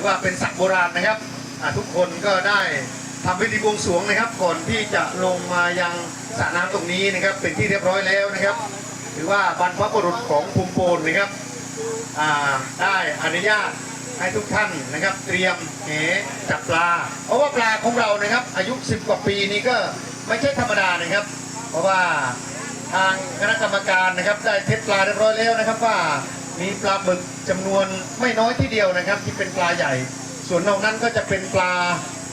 ถือว่าเป็นศักดิ์โบราณนะครับทุกคนก็ได้ทำพิธีบวงสรวงนะครับ ก่อนที่จะลงมายังสระน้ำตรงนี้นะครับ เป็นที่เรียบร้อยแล้วนะครับ ถือว่าบรรพบุรุษของภูมิโปนนะครับได้อนุญาตให้ทุกท่านนะครับ เตรียมแหจับปลา เพราะว่าปลาของเรานะครับ อายุ 10 กว่าปีนี้ก็ไม่ใช่ธรรมดานะครับ เพราะว่าทางคณะกรรมการนะครับ ได้เทสปลาเรียบร้อยแล้วนะครับว่า มีปลาบึกจำนวนไม่น้อยที่เดียวนะครับ ที่เป็นปลาใหญ่ ส่วนนอกนั้นก็จะเป็นปลา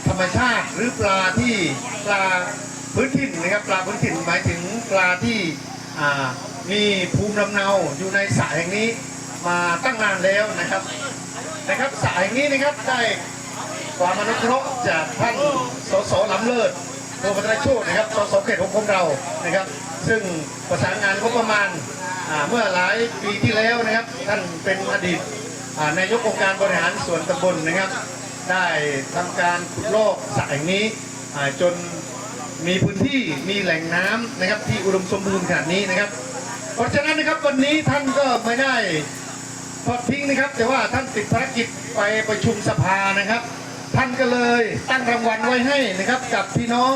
ธรรมชาติ หรือปลาที่ปลาพื้นถิ่นนะครับ ปลาพื้นถิ่นหมายถึงปลาที่มีภูมิลำเนาอยู่ในสระแห่งนี้มาตั้งนานแล้วนะครับนะครับสายนี้นะครับได้ความอนุเคราะห์จากท่านสสล้ำเลิศโทพัทรโชตนะครับสสเขตของเรานะครับ ซึ่งประสานงานก็ประมาณ เมื่อหลายปีที่แล้วนะครับ ท่านเป็นอดีตนายกองค์การบริหารส่วนตำบลนะครับ ได้ทำการขุดลอกสระแห่งนี้จนมีพื้นที่มีแหล่งน้ำนะครับที่อุดมสมบูรณ์ขนาดนี้นะครับ เพราะฉะนั้นนะครับวันนี้ท่านก็ไม่ได้ทอดทิ้งนะครับ แต่ว่าท่านติดภารกิจไปประชุมสภานะครับ ท่านก็เลยตั้งรางวัลไว้ให้นะครับ กับพี่น้อง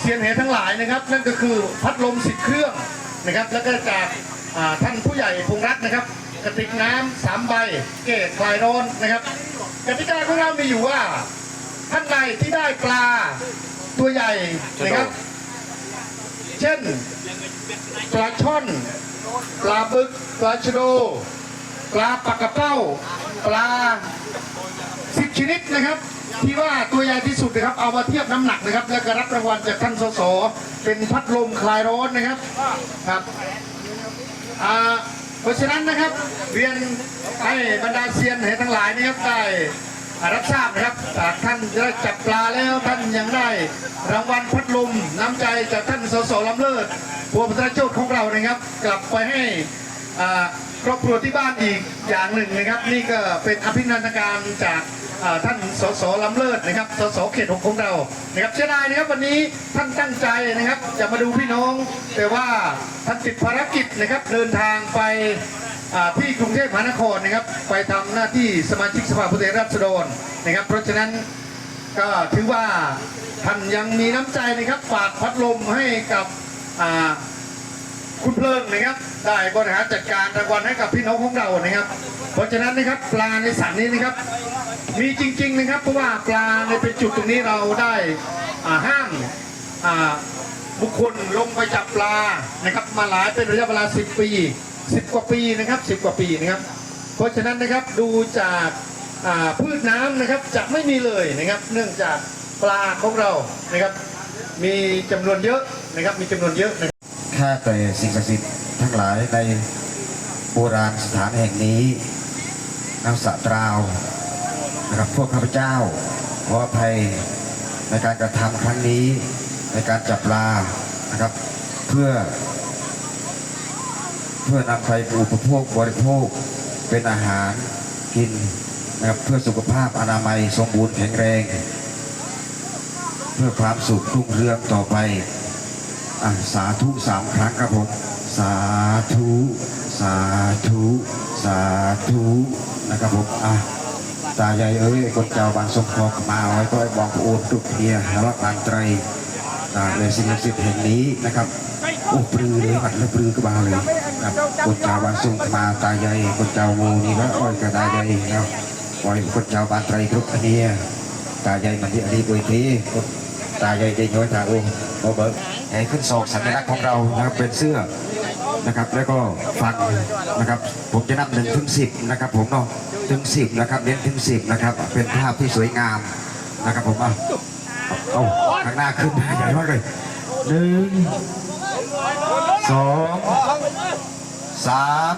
เซียนเหทั้งหลายนะครับ นั่นก็คือพัดลมสิบเครื่องนะครับ แล้วก็จาก ท่านผู้ใหญ่พงรัตน์นะครับกระติกน้ำสามใบเกตคลายร้อนนะครับกติกาของเรามีอยู่ว่าท่านใดที่ได้ปลาตัวใหญ่นะครับ เช่นปลาช่อนปลาบึกปลาชโดปลาปากกระเป้า ปลาสิบชนิดนะครับ ที่ว่าตัวใหญ่ที่สุดนะครับ เอามาเทียบน้ำหนักนะครับ แล้วก็รับรางวัลจากท่านสสเป็นพัดลมคลายร้อนนะครับครับ เพราะฉะนั้นนะครับเรียนให้บรรดาเซียนเหทั้งหลายนะครับได้รับทราบนะครับจากท่านได้จับปลาแล้วท่านยังได้รางวัลพัดลมน้ำใจจากท่านสสลำเลิศพัวพัฒนโจทย์ของเรานะครับ กลับไปให้ครอบครัวที่บ้านอีกอย่างหนึ่งนะครับ นี่ก็เป็นอภินันทการจาก ท่านสสลำเลิศนะครับสสเขตหกของเรานะครับเสียดายนะครับวันนี้ท่านตั้งใจนะครับจะมาดูพี่น้อง แต่ว่าท่านติดภารกิจนะครับเดินทางไปที่กรุงเทพมหานครนะครับ ไปทำหน้าที่สมาชิกสภาผู้แทนราษฎรนะครับ เพราะฉะนั้นก็ถือว่าท่านยังมีน้ำใจนะครับฝากพัดลมให้กับ คุณเพลิงนะครับ ได้บริหารจัดการรางวัลให้กับพี่น้องของเรานะครับ เพราะฉะนั้นนะครับปลาในสระนี้นะครับ มีจริง ๆนะครับ เพราะว่าปลาในเป็นจุดตรงนี้เราได้ห้ามบุคคลลงไปจับปลานะครับมาหลายเป็นระยะเวลา 10 ปี 10 กว่าปีนะครับ 10 กว่าปีนะครับ เพราะฉะนั้นนะครับดูจากพืชน้ำนะครับจะไม่มีเลยนะครับ เนื่องจากปลาของเรานะครับ มีจำนวนเยอะนะครับมีจำนวนเยอะ ข้าแต่สิ่งศักดิ์สิทธิ์ทั้งหลายในโบราณสถานแห่งนี้น้ำสะตราวนะครับพวกข้าพเจ้าขออภัยในการกระทำครั้งนี้ในการจับปลานะครับ เพื่อ เพื่อนำไปอุปโภคบริโภคเป็นอาหารกินนะครับเพื่อสุขภาพอนามัยสมบูรณ์แข็งแรง เพื่อความสุขรุ่งเรืองต่อไป สาธุสามครั้งครับผมสาธุสาธุสาธุนะครับผมอะตาใหญ่เอ้ยคนเจ้าบางสมคอกมาเอาไว้ก็ไอ้บองโอนทุกเทียแล้วบางไตรอ่าเลยสิ่งศักดิ์สิทธิ์แห่งนี้นะครับโอ้ปลือเลยหัดและปลือก็บาเลยครับคนเจ้าบางสมมาตาใหญ่คนเจ้าโมนี่ก็อ้อยกระตาใหญ่นะครับปล่อยคนเจ้าบางไตรทุกเทียตาใหญ่มันที่อันนี้ด้วยทีคน ตาใหญ่ใจน้อยตาโอ้โอ้เบิร์ให้ขึ้นศอกสัญลักษณ์ของเรานะครับเป็นเสื้อนะครับ แล้วก็ฟังนะครับ ผมจะนับหนึ่งถึงสิบนะครับ ผมเนาะถึงสิบนะครับเน้นถึงสิบนะครับ เป็นภาพที่สวยงามนะครับผมอะเอาข้างหน้าขึ้นใหญ่มากเลยหนึ่งสองสาม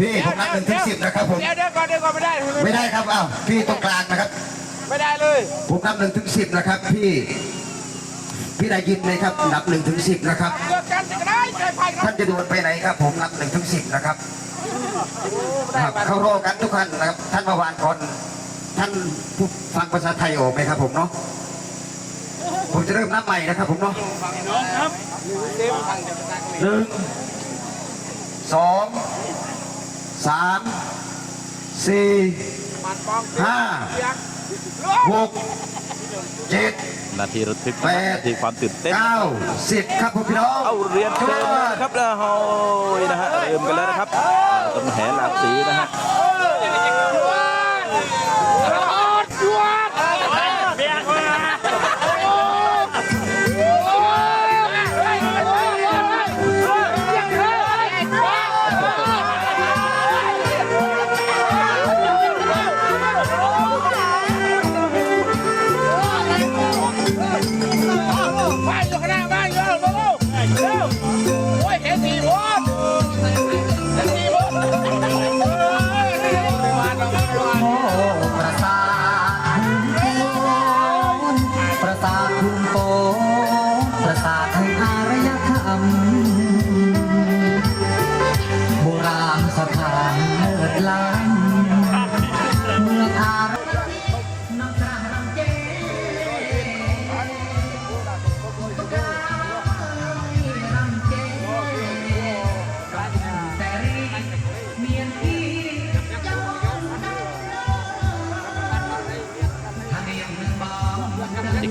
พี่ผมนับหนึ่งถึงสิบนะครับผมเดี๋ยวเดี๋ยวก่อนเดี๋ยวก่อนไม่ได้ ไม่ได้ครับอ้าวพี่ตรงกลางนะครับ ไม่ได้เลย ผมนับหนึ่งถึงสิบนะครับ พี่ พี่ได้ยินไหมครับ นับหนึ่งถึงสิบนะครับ เกิดกันจะได้ใจไฟครับท่านจะโดนไปไหนครับ ผมนับหนึ่งถึงสิบนะครับครับเข้ารอกันทุกท่านนะครับ ท่านเมื่อวานก่อน ท่านผู้ฟังภาษาไทยออกไหมครับ ผมเนาะ ผมจะเริ่มนับใหม่นะครับ ผมเนาะหนึ่งสองสามสสี่มันปองห้าเสียง หกเจ็ดนาทีระทึกแปดนาทีความตื่นเต้น เก้าสิบครับพี่น้องเอาเรียนเชิญนะครับนะโอ้ยนะฮะเริ่มกันแล้วนะครับอ่าตรงแหหลากสีนะฮะ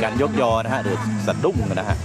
การยกยอนะฮะเดือดสะดุ้งนะฮะ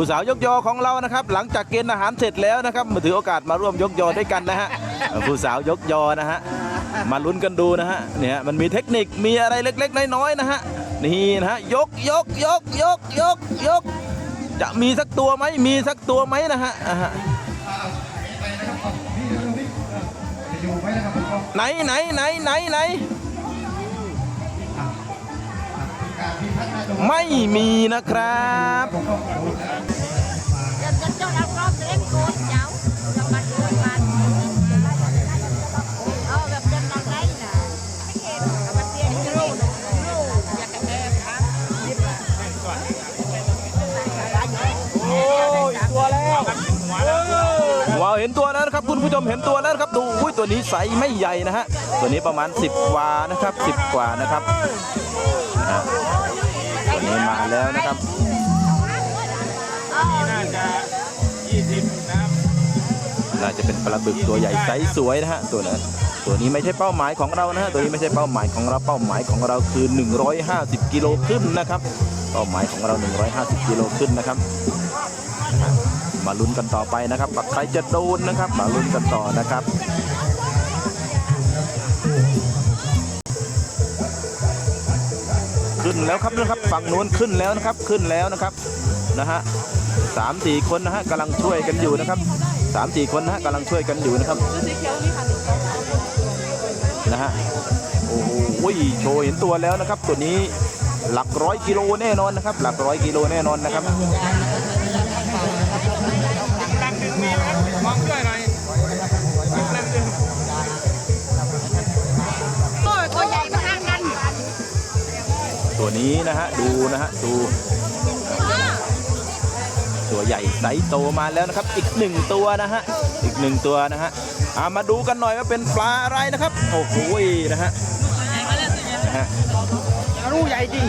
ผู้สาวยกยอของเรานะครับ หลังจากเกณฑ์อาหารเสร็จแล้วนะครับมาถือโอกาสมาร่วมยกยอด้วยกันนะฮะผู้สาวยกยอนะฮะมาลุ้นกันดูนะฮะเนี่ยมันมีเทคนิคมีอะไรเล็กๆน้อยๆนะฮะนี่นะฮะยกยกยกยกยกยก จะมีสักตัวไหมมีสักตัวไหมนะฮะอ่าฮะไหนไหนไหนไหนไหน ไม่มีนะครับว้าวเห็นตัวแล้วนะครับคุณผู้ชมเห็นตัวแล้วครับดูอุ้ยตัวนี้ไซส์ไม่ใหญ่นะฮะตัวนี้ประมาณ 10กว่านะครับ 10 กว่านะครับ นะฮะตัวนี้มาแล้วนะครับน่าจะยี่สิบนะครับน่าจะเป็นปลาบึกตัวใหญ่ไซส์สวยนะฮะตัวนั้นตัวนี้ไม่ใช่เป้าหมายของเรานะฮะตัวนี้ไม่ใช่เป้าหมายของเราเป้าหมายของเราคือ 150 กิโลขึ้นนะครับ เป้าหมายของเรา 150 กิโลขึ้นนะครับนะฮะมาลุ้นกันต่อไปนะครับว่าใครจะโดนนะครับ มาลุ้นกันต่อนะครับ ขึ้นแล้วครับนะครับฝั่งนู้นขึ้นแล้วนะครับขึ้นแล้วนะครับนะฮะสามสี่คนนะฮะกำลังช่วยกันอยู่นะครับสามสี่คนนะฮะกำลังช่วยกันอยู่นะครับนะฮะโอ้โหโชว์เห็นตัวแล้วนะครับ ตัวนี้หลักร้อยกิโลแน่นอนนะครับ หลักร้อยกิโลแน่นอนนะครับ นี้นะฮะดูนะฮะดูตัวใหญ่ไซส์โตมาแล้วนะครับ อีกหนึ่งตัวนะฮะอีกหนึ่งตัวนะฮะอ่ามาดูกันหน่อยว่าเป็นปลาอะไรนะครับโอ้โหนะฮะนะฮะรู้ใหญ่จริง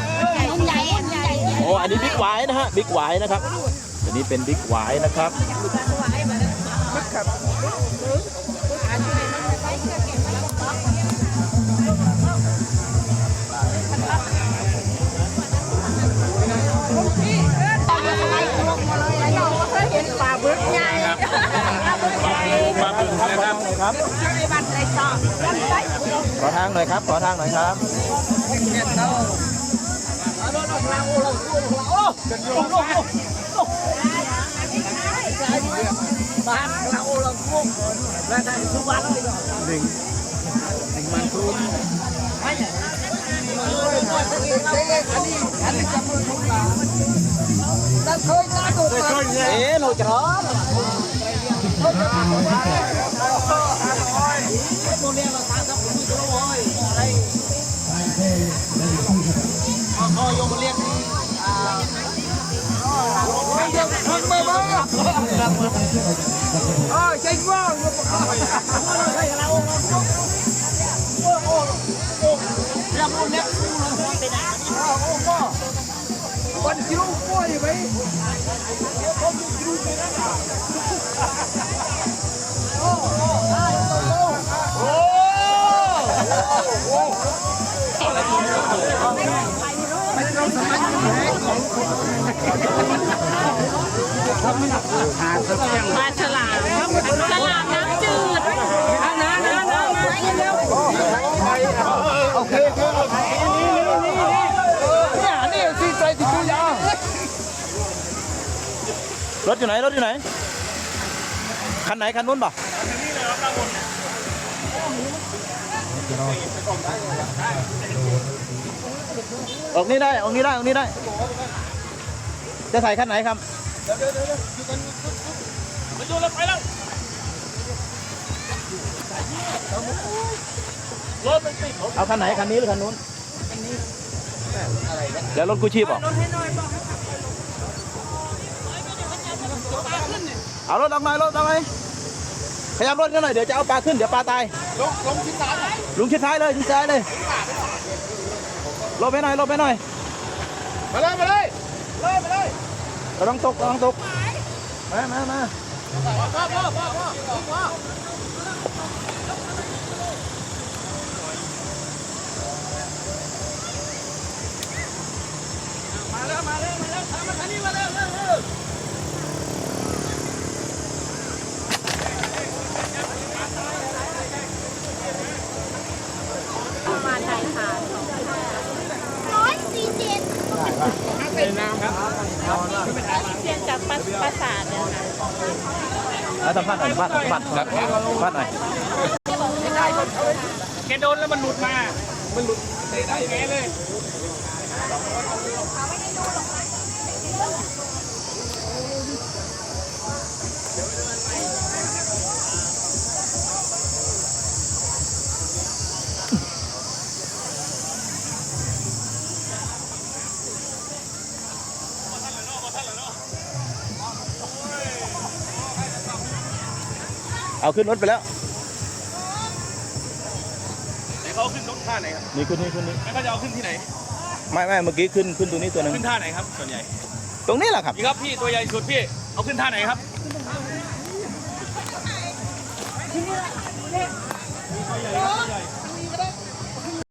Không dạy em dạy โอ้อันนี้บิ๊กไวายนะฮะบิ๊กไวายนะครับตัวนี้เป็นบิ๊กไวายนะครับ ครับครับ Bạn lại to Lắm đấy ขอทางหน่อยครับ ขอทางหน่ อยครับเอ๊ะเราจะร้อนน ปลาฉลามฉลามน้ำจืดน้ำน้ำน้ำน้ำเร็วรถอยู่ไหนรถอยู่ไหนคันไหนคันนู้นเปล่ะ ออกนี่ได้ ออกนี่ได้ ออกนี่ได้ จะใส่คันไหนครับเอาคันไหนคันนี้หรือคันนู้นแล้วรถกู้ชีพเหรอเอารถออกหน่อยรถออกหน่อย พยายามรถกันหน่อยเดี๋ยวจะเอาปลาขึ้นเดี๋ยวปลาตายลุงลุงชิดซ้าย ลุงชิดซ้ายเลยชิดซ้ายเลยลบไปหน่อยลบไปหน่อยมาเลยมาเลยเลยมาเลยเราต้องตกเราต้องตกมามามาพ่อพ่อพ่อพ่อพ่อ ประมาณไทยค่ะร้อยสี่เจ็ดเป็นน้ำครับเทียนกับปราปราสาทเนี่ยค่ะเอาสัมภาษณ์หน่อยสัมภาษณ์สัมภาษณ์สัมภาษณ์หน่อยแกโดนแล้วมันหลุดมา มันหลุดได้แกเลย เอาขึ้นรถไปแล้วเขาขึ้นรถท่าไหนครับนี่ขึ้นนี่ขึ้นนี่แล้วเขาจะเอาขึ้นที่ไหน ไม่ไม่เมื่อกี้ขึ้นขึ้นตรงนี้ตัวหนึงขึ้นท่าไหนครับส่วนใหญ่ตรงนี้แหละครับ นี่ครับพี่ตัวใหญ่สุดพี่เอาขึ้นท่าไหนครับเ